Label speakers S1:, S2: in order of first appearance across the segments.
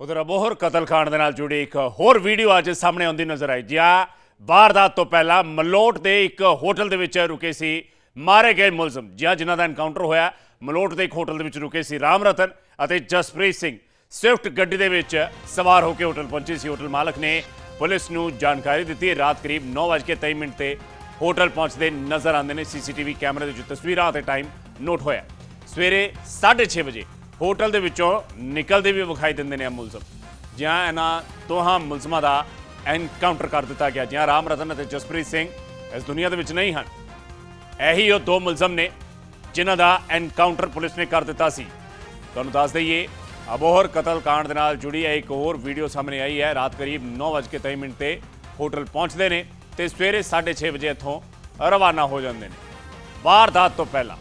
S1: ਉਧਰ ਅਬੋਹਰ ਕਤਲकांड ਦੇ ਨਾਲ ਜੁੜੀ ਇੱਕ ਹੋਰ ਵੀਡੀਓ ਅੱਜ ਸਾਹਮਣੇ ਆਉਂਦੀ ਨਜ਼ਰ ਆਈ। ਜਿਆ ਵਾਰਦਾਤ ਤੋਂ ਪਹਿਲਾਂ ਮਲੋਟ ਦੇ ਇੱਕ ਹੋਟਲ ਦੇ ਵਿੱਚ ਰੁਕੇ ਸੀ ਮਾਰੇ ਗਏ ਮੁਲਜ਼ਮ। ਜਿਆ ਜਿਨ੍ਹਾਂ ਦਾ ਐਨਕਾਊਂਟਰ ਹੋਇਆ, ਮਲੋਟ ਦੇ ਇੱਕ ਹੋਟਲ ਦੇ ਵਿੱਚ ਰੁਕੇ ਸੀ ਰਾਮ ਰਤਨ ਅਤੇ ਜਸਪ੍ਰੀਤ ਸਿੰਘ। ਸਵਿਫਟ ਗੱਡੀ ਦੇ ਵਿੱਚ ਸਵਾਰ ਹੋ ਕੇ ਹੋਟਲ ਪਹੁੰਚੇ ਸੀ। ਹੋਟਲ ਮਾਲਕ ਨੇ ਪੁਲਿਸ ਨੂੰ ਜਾਣਕਾਰੀ ਦਿੱਤੀ। ਰਾਤ ਕਰੀਬ 9:23 ਮਿੰਟ ਤੇ ਹੋਟਲ ਪਹੁੰਚਦੇ ਨਜ਼ਰ ਆਉਂਦੇ ਨੇ। ਸੀਸੀਟੀਵੀ ਕੈਮਰੇ ਦੇ ਵਿੱਚ ਤਸਵੀਰਾਂ ਅਤੇ ਟਾਈਮ ਨੋਟ ਹੋਇਆ। ਸਵੇਰੇ 6:30 ਵਜੇ ਹੋਟਲ ਦੇ ਵਿੱਚੋਂ ਨਿਕਲਦੇ ਵੀ ਵਿਖਾਈ ਦਿੰਦੇ ਨੇ ਇਹ ਮੁਲਜ਼ਮ। ਜਿਹਾਂ ਇਹਨਾਂ ਦੋਹਾਂ ਮੁਲਜ਼ਮਾਂ ਦਾ ਐਨਕਾਊਂਟਰ ਕਰ ਦਿੱਤਾ ਗਿਆ, ਜਿਹਾਂ ਰਾਮ ਰਤਨ ਅਤੇ ਜਸਪ੍ਰੀਤ ਸਿੰਘ ਇਸ ਦੁਨੀਆ ਦੇ ਵਿੱਚ ਨਹੀਂ ਹਨ। ਇਹੀ ਉਹ ਦੋ ਮੁਲਜ਼ਮ ਨੇ ਜਿਨ੍ਹਾਂ ਦਾ ਐਨਕਾਊਂਟਰ ਪੁਲਿਸ ਨੇ ਕਰ ਦਿੱਤਾ ਸੀ। ਤੁਹਾਨੂੰ ਦੱਸ ਦਈਏ, ਅਬੋਹਰ ਕਤਲकांड ਦੇ ਨਾਲ ਜੁੜੀ ਹੈ ਇੱਕ ਹੋਰ ਵੀਡੀਓ ਸਾਹਮਣੇ ਆਈ ਹੈ। ਰਾਤ ਕਰੀਬ 9:23 ਮਿੰਟ ਤੇ ਹੋਟਲ ਪਹੁੰਚਦੇ ਨੇ ਤੇ ਸਵੇਰੇ 6:30 ਵਜੇ ਇੱਥੋਂ ਰਵਾਨਾ ਹੋ ਜਾਂਦੇ ਨੇ। ਵਾਰਦਾਤ ਤੋਂ ਪਹਿਲਾਂ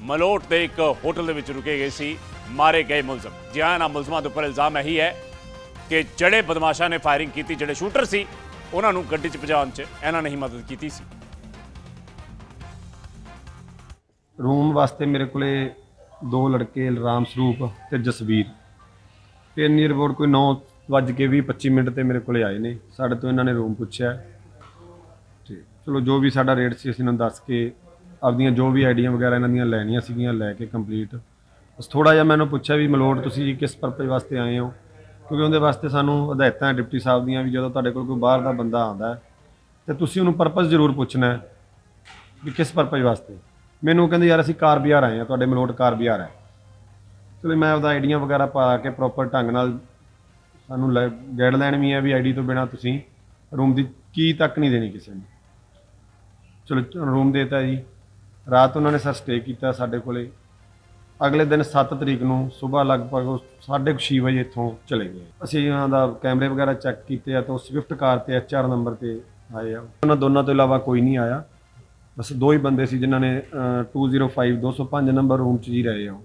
S1: ਮਲੋਟ ਦੇ ਇੱਕ ਹੋਟਲ ਦੇ ਵਿੱਚ ਰੁਕੇ ਗਏ ਸੀ। ਮਾਰੇ ਗਏ ਮੁਲਜ਼ਮ। ਜਿਹਾਂ ਇਹਨਾਂ ਮੁਲਜ਼ਮਾਂ ਦੇ ਉੱਪਰ ਇਲਜ਼ਾਮ ਇਹੀ ਹੈ ਕਿ ਜਿਹੜੇ ਬਦਮਾਸ਼ਾਂ ਨੇ ਫਾਇਰਿੰਗ ਕੀਤੀ, ਜਿਹੜੇ ਸ਼ੂਟਰ ਸੀ, ਉਹਨਾਂ ਨੂੰ ਗੱਡੀ 'ਚ ਭਜਾਉਣ 'ਚ ਇਹਨਾਂ ਨੇ ਹੀ ਮਦਦ ਕੀਤੀ ਸੀ।
S2: ਰੂਮ ਵਾਸਤੇ ਮੇਰੇ ਕੋਲੇ ਦੋ ਲੜਕੇ ਰਾਮ ਸਰੂਪ ਤੇ ਜਸਵੀਰ। ਤੇ ਨੀਅਰ ਅਬਾਊਟ ਕੋਈ 9 ਵੱਜ ਕੇ 20 25 ਮਿੰਟ ਤੇ ਮੇਰੇ ਕੋਲੇ ਆਏ ਨੇ। ਸਾਡੇ ਤੋਂ ਇਹਨਾਂ ਨੇ ਰੂਮ ਪੁੱਛਿਆ। ਤੇ ਚਲੋ, ਜੋ ਵੀ ਸਾਡਾ ਰੇਟ ਸੀ, ਅਸੀਂ ਇਹਨਾਂ ਨੂੰ ਦੱਸ ਕੇ ਆਪਦੀਆਂ ਜੋ ਵੀ ਆਈਡੀਆਂ ਵਗੈਰਾ ਇਹਨਾਂ ਦੀਆਂ ਲੈਣੀਆਂ ਸੀਗੀਆਂ, ਲੈ ਕੇ ਕੰਪਲੀਟ ਬਸ ਥੋੜਾ ਜਿਹਾ ਮੈਨੂੰ ਪੁੱਛਿਆ ਵੀ ਮਲੋਟ ਤੁਸੀਂ ਕਿਸ ਪਰਪਸ ਵਾਸਤੇ ਆਏ ਹੋ? ਕਿਉਂਕਿ ਉਹਦੇ ਵਾਸਤੇ ਸਾਨੂੰ ਹਦਾਇਤਾਂ ਡਿਪਟੀ ਸਾਹਿਬ ਦੀਆਂ ਵੀ ਜਦੋਂ ਤੁਹਾਡੇ ਕੋਲ ਕੋਈ ਬਾਹਰ ਦਾ ਬੰਦਾ ਆਉਂਦਾ ਹੈ, ਤੇ ਤੁਸੀਂ ਉਹਨੂੰ ਪਰਪਸ ਜ਼ਰੂਰ ਪੁੱਛਣਾ ਹੈ ਵੀ ਕਿਸ ਪਰਪਸ ਵਾਸਤੇ। ਮੈਨੂੰ ਕਹਿੰਦੇ ਯਾਰ ਅਸੀਂ ਕਾਰ ਬਿਹਾਰ ਆਏ ਆ ਤੁਹਾਡੇ ਮਲੋਟ ਕਾਰ ਬਿਹਾਰ ਹੈ। ਚਲੋ ਮੈਂ ਉਹਦਾ ਆਈਡੀਆਂ ਵਗੈਰਾ ਪਾ ਕੇ ਪ੍ਰੋਪਰ ਢੰਗ ਨਾਲ ਸਾਨੂੰ ਗਾਈਡਲਾਈਨ ਵੀ ਹੈ ਵੀ ਆਈਡੀ ਤੋਂ ਬਿਨਾ ਤੁਸੀਂ ਰੂਮ ਦੀ ਕੀ ਤੱਕ ਨਹੀਂ ਦੇਣੀ ਕਿਸੇ ਨੂੰ। ਚਲੋ, ਰੂਮ ਦੇਤਾ ਜੀ। ਰਾਤ ਉਹਨਾਂ ਨੇ ਸਰ ਸਟੇ ਕੀਤਾ ਸਾਡੇ ਕੋਲੇ। ਅਗਲੇ ਦਿਨ 7 ਤਰੀਕ ਨੂੰ ਸਵੇਰ ਲਗਭਗ 6:30 ਵਜੇ ਇੱਥੋਂ ਚਲੇ ਗਏ। ਅਸੀਂ ਉਹਨਾਂ ਦਾ ਕੈਮਰੇ ਵਗੈਰਾ ਚੈੱਕ ਕੀਤੇ ਆ ਤਾਂ ਉਹ ਸਵਿਫਟ ਕਾਰ ਤੇ ਐਚਆਰ ਨੰਬਰ ਤੇ ਆਏ ਆ। ਉਹਨਾਂ ਦੋਨਾਂ ਤੋਂ ਇਲਾਵਾ ਕੋਈ ਨਹੀਂ ਆਇਆ। ਬਸ ਦੋ ਹੀ ਬੰਦੇ ਸੀ ਜਿਨ੍ਹਾਂ ਨੇ ਅਹ, 205 205 ਨੰਬਰ ਰੂਮ 'ਚ ਹੀ ਰਹੇ ਆ ਉਹ।